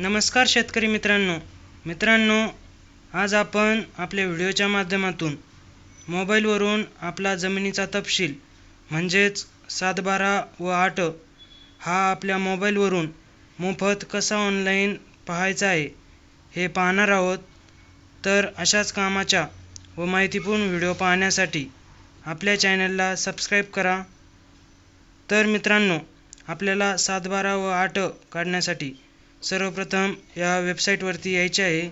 नमस्कार शेतकरी मित्रांनो. मित्रांनो आज आपण आपल्या व्हिडिओच्या माध्यमातून मोबाईलवरून आपला जमिनीचा तपशील म्हणजेच सातबारा व आठ हा आपल्या मोबाईलवरून मोफत कसा ऑनलाईन पाहायचा आहे हे पाहणार आहोत. तर अशाच कामाच्या व माहितीपूर्ण व्हिडिओ पाहण्यासाठी आपल्या चॅनलला सबस्क्राईब करा. तर मित्रांनो आपल्याला सातबारा व आठ काढण्यासाठी सर्वप्रथम या वेबसाईटवरती यायचे आहे.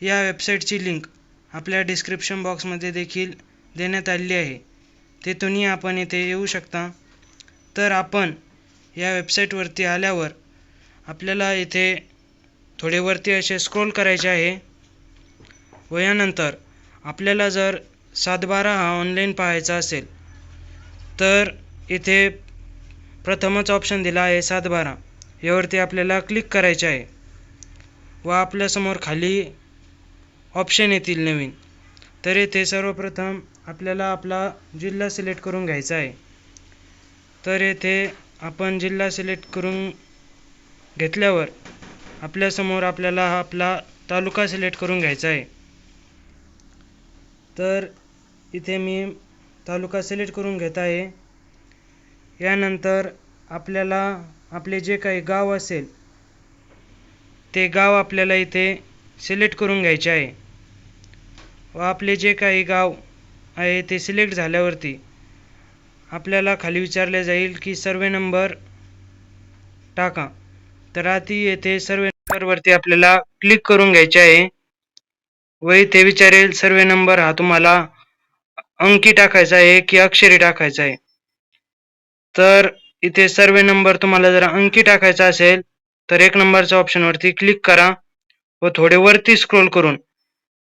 या वेबसाईटची लिंक आपल्या डिस्क्रिप्शन बॉक्समध्ये देखील देण्यात आलेली आहे. तेथूनही आपण येथे येऊ शकता. तर आपण या वेबसाईटवरती आल्यावर आपल्याला येथे थोडे वरती असे स्क्रोल करायचे आहे. व यानंतर आपल्याला जर सातबारा हा ऑनलाईन पाहायचा असेल तर इथे प्रथमच ऑप्शन दिला आहे सातबारा. यावरती आपल्याला क्लिक करायचे आहे. व आपल्यासमोर खाली ऑप्शन येतील नवीन. तर येथे सर्वप्रथम आपल्याला आपला जिल्हा सिलेक्ट करून घ्यायचा आहे. तर येथे आपण जिल्हा सिलेक्ट करून घेतल्यावर आपल्यासमोर आपल्याला हा आपला तालुका सिलेक्ट करून घ्यायचा आहे. तर इथे मी तालुका सिलेक्ट करून घेत आहे. यानंतर आपल्याला आपले जे काही गाव असेल ते गाव आपल्याला इथे सिलेक्ट करून घ्यायचे आहे. व आपले जे काही गाव आहे ते सिलेक्ट झाल्यावरती आपल्याला खाली विचारले जाईल की सर्वे नंबर टाका. तर आधी येथे सर्वे नंबरवरती आपल्याला क्लिक करून घ्यायचे आहे. व इथे विचारेल सर्वे नंबर हा तुम्हाला अंकी टाकायचा आहे की अक्षरी टाकायचा आहे? तर इथे सर्वे नंबर तुम्हाला जर अंकी टाकायचा असेल तर एक नंबरच्या ऑप्शनवरती क्लिक करा व थोडे वरती स्क्रोल करून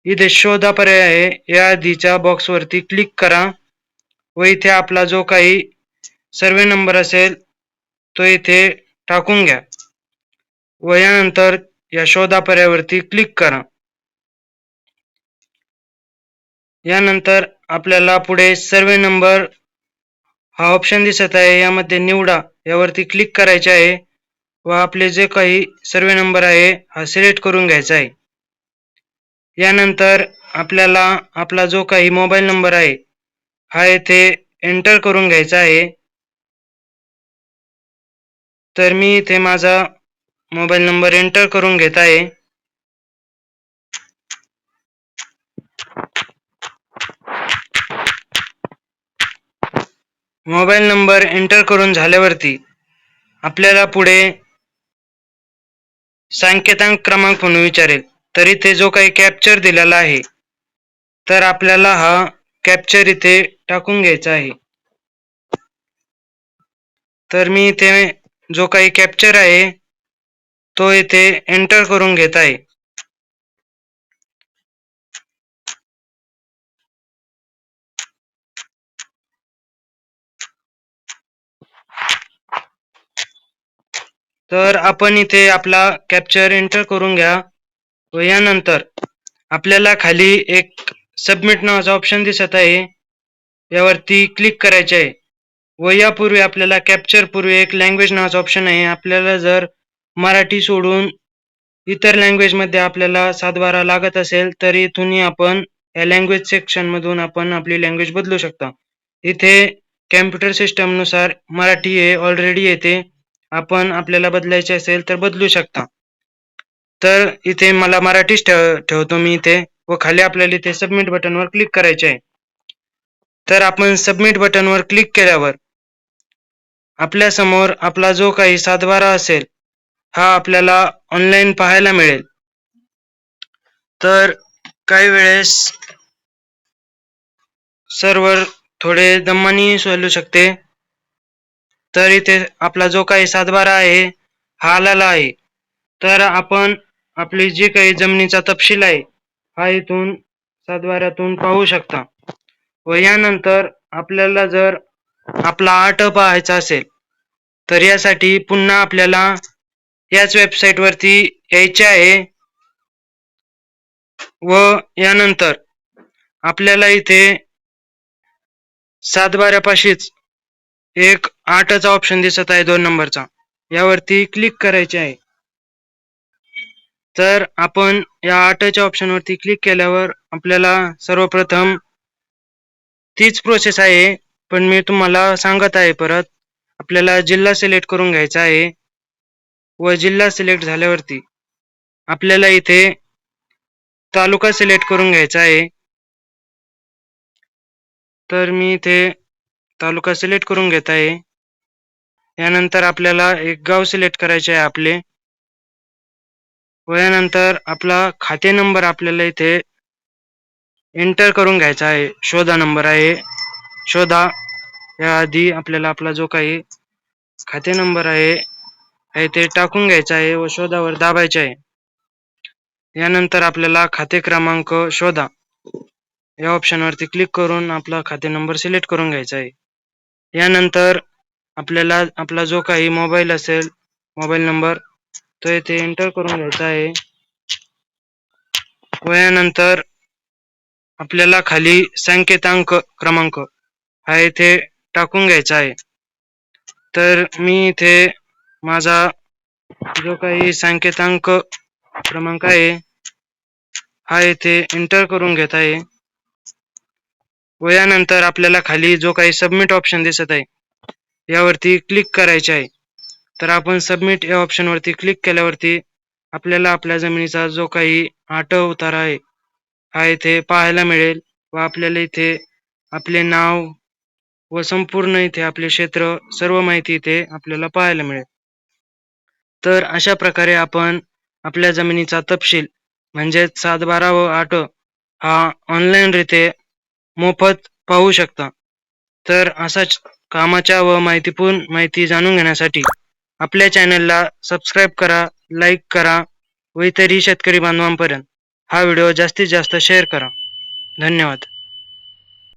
इथे शोधा पर्याय आहे. या आधीच्या बॉक्सवरती क्लिक करा व इथे आपला जो काही सर्वे नंबर असेल तो इथे टाकून घ्या व यानंतर या शोधा पर्यायावरती क्लिक करा. यानंतर आपल्याला पुढे सर्वे नंबर हा ऑप्शन दिसत आहे. यामध्ये निवडा. यावरती क्लिक करायचे आहे. व आपले जे काही सर्वे नंबर आहे हा सिलेक्ट करून घ्यायचा आहे. यानंतर आपल्याला आपला जो काही मोबाईल नंबर आहे हा येथे एंटर करून घ्यायचा आहे. तर मी इथे माझा मोबाईल नंबर एंटर करून घेत आहे. मोबाईल नंबर एंटर करून झाल्यावरती आपल्याला पुढे सांकेतांक क्रमांक म्हणून विचारेल. तर इथे जो काही कॅप्चर दिलेला आहे तर आपल्याला हा कॅप्चर इथे टाकून घ्यायचा आहे. तर मी इथे जो काही कॅप्चर आहे तो इथे एंटर करून घेत आहे. तर आपण इथे आपला कॅप्चर एंटर करून घ्या व यानंतर आपल्याला खाली एक सबमिट नावाचा ऑप्शन दिसत आहे. यावरती क्लिक करायचे आहे. व यापूर्वी आपल्याला कॅप्चर पूर्वी एक लँग्वेज नावाचा ऑप्शन आहे. आपल्याला जर मराठी सोडून इतर लँग्वेजमध्ये आपल्याला सातबारा लागत असेल तर इथूनही आपण या लँग्वेज सेक्शनमधून आपण आपली लँग्वेज बदलू शकता. इथे कॅम्प्युटर सिस्टमनुसार मराठी हे ऑलरेडी येते. आपण आपल्याला बदलायचे असेल तर बदलू शकता. तर इथे मला मराठीच ठेव ठेवतो मी इथे व खाली आपल्याला इथे सबमिट बटनवर क्लिक करायचे आहे. तर आपण सबमिट बटनवर क्लिक केल्यावर आपल्यासमोर आपला जो काही सातबारा असेल हा आपल्याला ऑनलाईन पाहायला मिळेल. तर काही वेळेस सर्वर थोडे दमानी सोलू शकते. तर इथे आपला जो काही सातबारा आहे हा आलेला आहे. तर आपण आपली जी काही जमिनीचा तपशील आहे हा इथून सातबाऱ्यातून पाहू शकता. व यानंतर आपल्याला जर आपला आट पाहायचा असेल तर यासाठी पुन्हा आपल्याला याच वेबसाईटवरती यायचे आहे. व यानंतर आपल्याला इथे सातबाऱ्यापाशीच एक आठचा ऑप्शन दिसत आहे दोन नंबरचा यावरती क्लिक करायचे आहे. तर आपण या आठच्या ऑप्शनवरती क्लिक केल्यावर आपल्याला सर्वप्रथम तीच प्रोसेस आहे पण मी तुम्हाला सांगत आहे परत. आपल्याला जिल्हा सिलेक्ट करून घ्यायचा आहे. व जिल्हा सिलेक्ट झाल्यावरती आपल्याला इथे तालुका सिलेक्ट करून घ्यायचा आहे. तर मी इथे तालुका सिलेक्ट करून घेत आहे. यानंतर आपल्याला एक गाव सिलेक्ट करायचे आहे आपले. व यानंतर आपला खाते नंबर आपल्याला इथे एंटर करून घ्यायचा आहे. शोधा नंबर आहे. शोधा. या आधी आपल्याला आपला जो काही खाते नंबर आहे ते टाकून घ्यायचा आहे व शोधावर दाबायचे आहे. यानंतर आपल्याला खाते क्रमांक शोधा. या ऑप्शनवरती क्लिक करून आपला खाते नंबर सिलेक्ट करून घ्यायचा आहे. यानंतर आपल्याला आपला जो काही मोबाईल असेल मोबाईल नंबर तो येथे एंटर करून घ्यायचा आहे. व यानंतर आपल्याला खाली संकेतांक क्रमांक हा इथे टाकून घ्यायचा आहे. तर मी इथे माझा जो काही संकेतांक क्रमांक आहे हा येथे एंटर करून घेत आहे. व यानंतर आपल्याला खाली जो काही सबमिट ऑप्शन दिसत आहे यावरती क्लिक करायचे आहे. तर आपण सबमिट या ऑप्शनवरती क्लिक केल्यावरती आपल्याला आपल्या जमिनीचा जो काही आटव उतारा आहे हा इथे पाहायला मिळेल व आपल्याला इथे आपले नाव व संपूर्ण इथे आपले क्षेत्र सर्व माहिती इथे आपल्याला पाहायला मिळेल. तर अशा प्रकारे आपण आपल्या जमिनीचा तपशील म्हणजेच सात बारा व आठ हा ऑनलाईन रीते मोफत पाहू शकता. तर असाच कामाच्या व माहितीपूर्ण माहिती जाणून घेण्यासाठी आपल्या चॅनलला सबस्क्राईब करा लाईक करा व इतरही शेतकरी बांधवांपर्यंत हा व्हिडिओ जास्तीत जास्त शेअर करा. धन्यवाद.